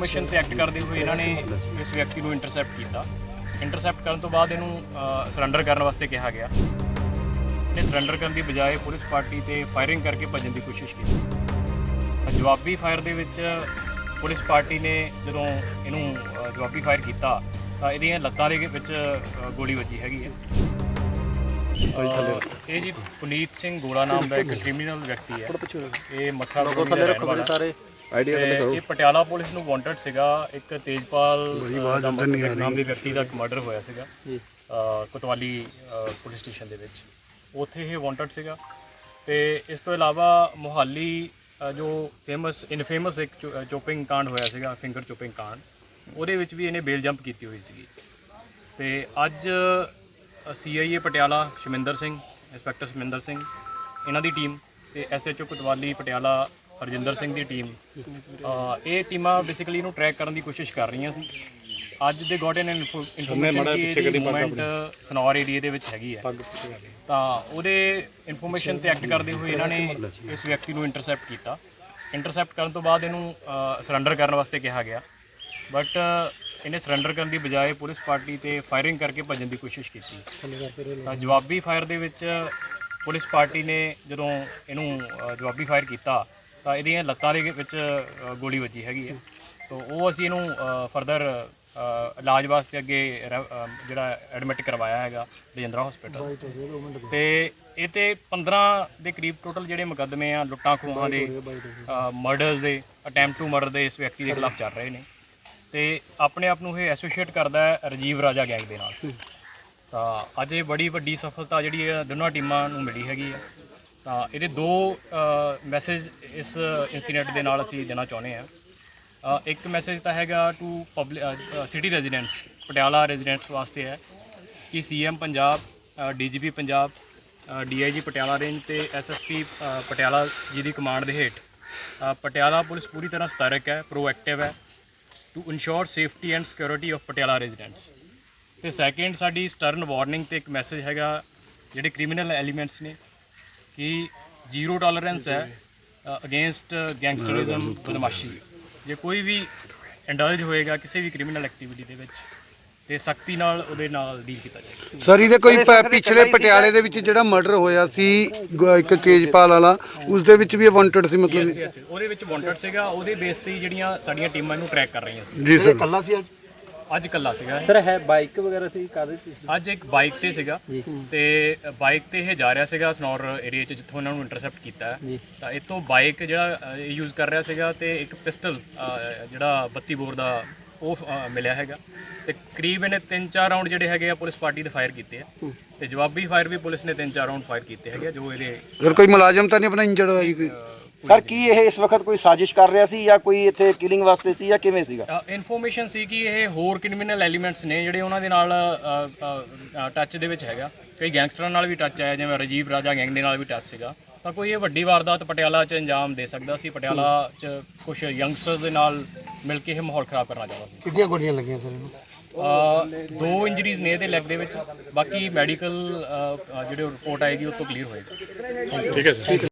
Information ਤੇ act ਕਰਦੇ ਹੋਏ ਇਹਨਾਂ ਨੇ ਇਸ ਵਿਅਕਤੀ ਨੂੰ ਇੰਟਰਸੈਪਟ ਕੀਤਾ। ਇੰਟਰਸੈਪਟ ਕਰਨ ਤੋਂ ਬਾਅਦ ਇਹਨੂੰ ਸਰੈਂਡਰ ਕਰਨ ਵਾਸਤੇ ਕਿਹਾ ਗਿਆ। ਇਹ ਸਰੈਂਡਰ ਕਰਨ ਦੀ ਬਜਾਏ ਪੁਲਿਸ ਪਾਰਟੀ ਤੇ ਫਾਇਰਿੰਗ ਕਰਕੇ ਭੱਜਣ ਦੀ ਕੋਸ਼ਿਸ਼ ਕੀਤੀ। ਜਵਾਬੀ ਫਾਇਰ ਦੇ ਵਿੱਚ ਪੁਲਿਸ ਪਾਰਟੀ ਨੇ ਜਦੋਂ ਇਹਨੂੰ ਜਵਾਬੀ ਫਾਇਰ ਕੀਤਾ ਤਾਂ ਇਹਦੀਆਂ ਲੱਤਾਂ ਦੇ ਵਿੱਚ ਗੋਲੀ ਵੱਜੀ ਹੈਗੀ ਹੈ। ਇਹ ਜੀ ਪੁਨੀਤ ਸਿੰਘ ਗੋਲਾ ਨਾਮ ਦਾ ਇੱਕ ਕ੍ਰਿਮੀਨਲ ਵਿਅਕਤੀ ਹੈ। ਇਹ ਮੱਖਾ ਲੋਕੋ ਥੱਲੇ ਰੱਖੋ ਸਾਰੇ। ਆਈਡੀਆ ਕਰੋ ਇਹ ਪਟਿਆਲਾ ਪੁਲਿਸ ਨੂੰ ਵਾਂਟਡ ਸੀਗਾ ਇੱਕ ਤੇਜਪਾਲ ਅ, ਨਾਮ ਦੇ ਵਿਅਕਤੀ ਦਾ ਮਰਡਰ ਹੋਇਆ ਸੀਗਾ ਅ, ਕੋਤਵਾਲੀ ਅ, ਪੁਲਿਸ ਸਟੇਸ਼ਨ ਦੇ ਵਿੱਚ। ਉੱਥੇ ਇਹ ਵਾਂਟਡ ਸੀਗਾ। ਤੇ ਇਸ ਤੋਂ ਇਲਾਵਾ ਮੁਹਾਲੀ ਅ, ਜੋ ਫੇਮਸ ਇਨਫੇਮਸ ਇੱਕ ਚੋਪਿੰਗ ਕਾਂਡ ਹੋਇਆ ਸੀਗਾ ਫਿੰਗਰ ਚੋਪਿੰਗ ਕਾਂਡ ਉਹਦੇ ਵਿੱਚ ਵੀ ਇਹਨੇ ਬੇਲ ਜੰਪ ਕੀਤੀ ਹੋਈ ਸੀਗੀ। ਤੇ ਅੱਜ ਸੀਆਈਏ ਪਟਿਆਲਾ ਸ਼ਮਿੰਦਰ ਸਿੰਘ ਇੰਸਪੈਕਟਰ ਸ਼ਮਿੰਦਰ ਸਿੰਘ ਇਹਨਾਂ ਦੀ ਟੀਮ ਤੇ ਐਸਐਚਓ ਕੋਤਵਾਲੀ ਪਟਿਆਲਾ ਹਰਜਿੰਦਰ ਸਿੰਘ ਦੀ ਟੀਮ। ਇਹ ਟੀਮਾਂ ਬੇਸਿਕਲੀ ਇਹਨੂੰ ਟਰੈਕ ਕਰਨ ਦੀ ਕੋਸ਼ਿਸ਼ ਕਰ ਰਹੀਆਂ ਸੀ। ਅੱਜ ਦੇ ਗੋਟ ਇਨ ਇਨਫੋਰਮੇਸ਼ਨ ਇਹਦੀ ਮੂਵਮੈਂਟ ਸਨੌਰ ਏਰੀਆ ਦੇ ਵਿੱਚ ਹੈਗੀ ਹੈ ਤਾਂ ਉਹਦੇ ਇਨਫੋਰਮੇਸ਼ਨ ਤੇ ਐਕਟ ਕਰਦੇ ਹੋਏ ਇਹਨਾਂ ਨੇ ਇਸ ਵਿਅਕਤੀ ਨੂੰ ਇੰਟਰਸੈਪਟ ਕੀਤਾ। ਇੰਟਰਸੈਪਟ ਕਰਨ ਤੋਂ ਬਾਅਦ ਇਹਨੂੰ ਸਰੈਂਡਰ ਕਰਨ ਵਾਸਤੇ ਕਿਹਾ ਗਿਆ। ਬਟ ਇਹਨੇ ਸਰੈਂਡਰ ਕਰਨ ਦੀ ਬਜਾਏ ਪੁਲਿਸ ਪਾਰਟੀ ਤੇ ਫਾਇਰਿੰਗ ਕਰਕੇ ਭੱਜਣ ਦੀ ਕੋਸ਼ਿਸ਼ ਕੀਤੀ। ਤਾਂ ਜਵਾਬੀ ਫਾਇਰ ਦੇ ਵਿੱਚ ਪੁਲਿਸ ਪਾਰਟੀ ਨੇ ਜਦੋਂ ਇਹਨੂੰ ਜਵਾਬੀ ਫਾਇਰ ਕੀਤਾ ਤਾਂ ਇਹਦੀਆਂ ਲੱਤਾਂ ਦੇ ਵਿੱਚ ਅ, ਗੋਲੀ ਵੱਜੀ ਹੈਗੀ ਹੈ। ਤਾਂ ਉਹ ਅਸੀਂ ਇਹਨੂੰ ਫਰਦਰ ਇਲਾਜ ਵਾਸਤੇ ਅੱਗੇ ਰੈ- ਅ, ਜਿਹੜਾ ਐਡਮਿਟ ਕਰਵਾਇਆ ਹੈਗਾ ਰਜਿੰਦਰਾ ਹਸਪੀਟਲ ਤੇ ਇਹ ਤੇ 15 ਦੇ ਕਰੀਬ ਟੋਟਲ ਜਿਹੜੇ ਮੁਕੱਦਮੇ ਆ ਲੁੱਟਾਂ ਖੋਹਾਂ ਦੇ ਮਰਡਰਸ ਦੇ ਅਟੈਂਪਟ ਟੂ ਮਰਡਰ ਦੇ ਇਸ ਵਿਅਕਤੀ ਦੇ ਖਿਲਾਫ ਚੱਲ ਰਹੇ ਨੇ। ਤੇ ਆਪਣੇ ਆਪ ਨੂੰ ਇਹ ਐਸੋਸੀਏਟ ਕਰਦਾ ਹੈ ਰਜੀਵ ਰਾਜਾ ਗੈਂਗ ਦੇ ਨਾਲ। ਤਾਂ ਅੱਜ ਇਹ ਬੜੀ ਵੱਡੀ ਸਫਲਤਾ ਜਿਹੜੀ ਹੈ ਦੋਨਾਂ ਟੀਮਾਂ ਨੂੰ ਮਿਲੀ ਹੈਗੀ ਹੈ। ਤਾਂ ਇਹਦੇ ਦੋ ਮੈਸੇਜ ਇਸ ਇਨਸੀਡੈਂਟ ਦੇ ਨਾਲ ਅਸੀਂ ਦੇਣਾ ਚਾਹੁੰਦੇ ਹਾਂ। ਇੱਕ ਮੈਸੇਜ ਤਾਂ ਹੈਗਾ to public city residents Patiala residents ਵਾਸਤੇ ਹੈ ਕਿ CM Punjab DGP Punjab DIG Patiala range ਤੇ ਐਸਐਸਪੀ ਪਟਿਆਲਾ ਜੀ ਦੀ ਕਮਾਂਡ ਦੇ ਹੇਠ। ਪਟਿਆਲਾ ਪੁਲਿਸ ਪੂਰੀ ਤਰ੍ਹਾਂ ਸਤਰਕ ਹੈ ਪ੍ਰੋਐਕਟਿਵ ਹੈ to ensure safety and security of Patiala residents ਤੇ ਸੈਕੰਡ ਸਾਡੀ ਸਟਰਨ ਵਾਰਨਿੰਗ ਤੇ ਇੱਕ ਮੈਸੇਜ ਹੈਗਾ, ਜਿਹੜੇ ਕ੍ਰਿਮੀਨਲ ਐਲੀਮੈਂਟਸ ਨੇ ਕਿ ਜ਼ੀਰੋ ਟੋਲਰੈਂਸ ਹੈ ਅਗੇਂਸਟ ਗੈਂਗਸਟਰਿਜ਼ਮ ਬਦਮਾਸ਼ੀ। ਜੇ ਕੋਈ ਵੀ ਇੰਡਲਜ ਹੋਏਗਾ ਕਿਸੇ ਵੀ ਕ੍ਰਿਮੀਨਲ ਐਕਟੀਵਿਟੀ ਦੇ ਵਿੱਚ ਤੇ ਸਖਤੀ ਨਾਲ ਉਹਦੇ ਨਾਲ ਡੀਲ ਕੀਤਾ ਜਾਏਗਾ। ਸਰ ਇਹਦੇ ਕੋਈ ਪ- ਪਿਛਲੇ ਪਟਿਆਲੇ ਦੇ ਵਿੱਚ ਜਿਹੜਾ ਮਰਡਰ ਹੋਇਆ ਸੀ ਗ- ਇੱਕ ਤੇਜਪਾਲ ਵਾਲਾ ਉਸ ਦੇ ਵਿੱਚ ਵੀ ਵਾਂਟਡ ਸੀ ਮਤਲਬ Yes, yes, ਉਹਦੇ ਵਿੱਚ ਵਾਂਟਡ ਸੀਗਾ ਉਹਦੇ ਬੇਸ ਤੇ ਹੀ ਜਿਹੜੀਆਂ ਸਾਡੀਆਂ ਟੀਮਾਂ ਨੂੰ ਟਰੈਕ ਕਰ ਰਹੀਆਂ ਸੀ। ਜੀ ਸਰ ਕੱਲਾ ਸੀ ਅੱਜ? ਅੱਜ ਕੱਲਾ ਸੀਗਾ। ਸਰ ਹੈ ਬਾਈਕ ਵਗੈਰਾ ਤੇ ਕਾਦੇ ਤੇ ਸੀ? ਅੱਜ ਇੱਕ ਬਾਈਕ ਤੇ ਸੀਗਾ ਤੇ ਬਾਈਕ ਤੇ ਇਹ ਜਾ ਰਿਹਾ ਸੀਗਾ ਸਨੌਰ ਏਰੀਆ ਚ ਜਿੱਥੋਂ ਇਹਨਾਂ ਨੂੰ ਇੰਟਰਸੈਪਟ ਕੀਤਾ ਹੈ। ਤਾਂ ਇਹ ਤੋਂ ਬਾਈਕ ਜਿਹੜਾ ਯੂਜ਼ ਕਰ ਰਿਹਾ ਸੀਗਾ ਤੇ ਇੱਕ ਪਿਸਟਲ ਜਿਹੜਾ 32 ਬੋਰ ਦਾ ਉਹ ਅ, ਮਿਲਿਆ ਹੈਗਾ ਤੇ ਕਰੀਬ ਇਹਨੇ 3-4 ਰਾਉਂਡ ਜਿਹੜੇ ਹੈਗੇ ਆ ਪੁਲਿਸ ਪਾਰਟੀ ਦੇ ਫਾਇਰ ਕੀਤੇ ਆ ਤੇ ਜਵਾਬੀ ਫਾਇਰ ਵੀ ਪੁਲਿਸ ਨੇ 3-4 ਰਾਉਂਡ ਫਾਇਰ ਕੀਤੇ ਹੈਗੇ ਆ, ਜੋ ਇਹਦੇ ਸਰ ਕੋਈ ਮੁਲਾਜ਼ਮ ਤਾਂ ਨਹੀਂ ਆਪਣਾ ਇੰਜਰਡ ਹੋਇਆ ਜੀ ਕੋਈ ਸਰ ਕੀ ਇਹ ਇਸ ਵਕਤ ਕੋਈ ਸਾਜ਼ਿਸ਼ ਕਰ ਰਿਹਾ ਸੀ ਜਾਂ ਕੋਈ ਇੱਥੇ ਕਿਲਿੰਗ ਵਾਸਤੇ ਸੀ ਜਾਂ ਕਿਵੇਂ ਸੀਗਾ? ਇਨਫੋਰਮੇਸ਼ਨ ਸੀ ਕਿ ਇਹ ਹੋਰ ਕ੍ਰਿਮੀਨਲ ਐਲੀਮੈਂਟਸ ਨੇ ਜਿਹੜੇ ਉਹਨਾਂ ਦੇ ਨਾਲ ਟੱਚ ਦੇ ਵਿੱਚ ਹੈਗਾ। ਕਈ ਗੈਂਗਸਟਰਾਂ ਨਾਲ ਵੀ ਟੱਚ ਆਇਆ ਜਿਵੇਂ ਰਾਜੀਵ ਰਾਜਾ ਗੈਂਗ ਦੇ ਨਾਲ ਵੀ ਟੱਚ ਸੀਗਾ। ਤਾਂ ਕੋਈ ਇਹ ਵੱਡੀ ਵਾਰਦਾਤ ਪਟਿਆਲਾ 'ਚ ਅੰਜਾਮ ਦੇ ਸਕਦਾ ਸੀ ਪਟਿਆਲਾ 'ਚ ਕੁਝ ਯੰਗਸਟਰਸ ਦੇ ਨਾਲ ਮਿਲ ਕੇ ਇਹ ਮਾਹੌਲ ਖਰਾਬ ਕਰਨਾ ਚਾਹੁੰਦਾ ਸੀ। ਕਿੰਨੀਆਂ ਗੋਲੀਆਂ ਲੱਗੀਆਂ ਸਰ ਇਹਨੂੰ? ਅ, ਦੋ ਇੰਜਰੀਜ਼ ਨੇ ਇਹਦੇ ਲੈਗ ਦੇ ਵਿੱਚ। ਬਾਕੀ ਮੈਡੀਕਲ ਜਿਹੜੇ ਰਿਪੋਰਟ ਆਏਗੀ ਉਹ ਤੋਂ ਕਲੀਅਰ ਹੋਏਗਾ।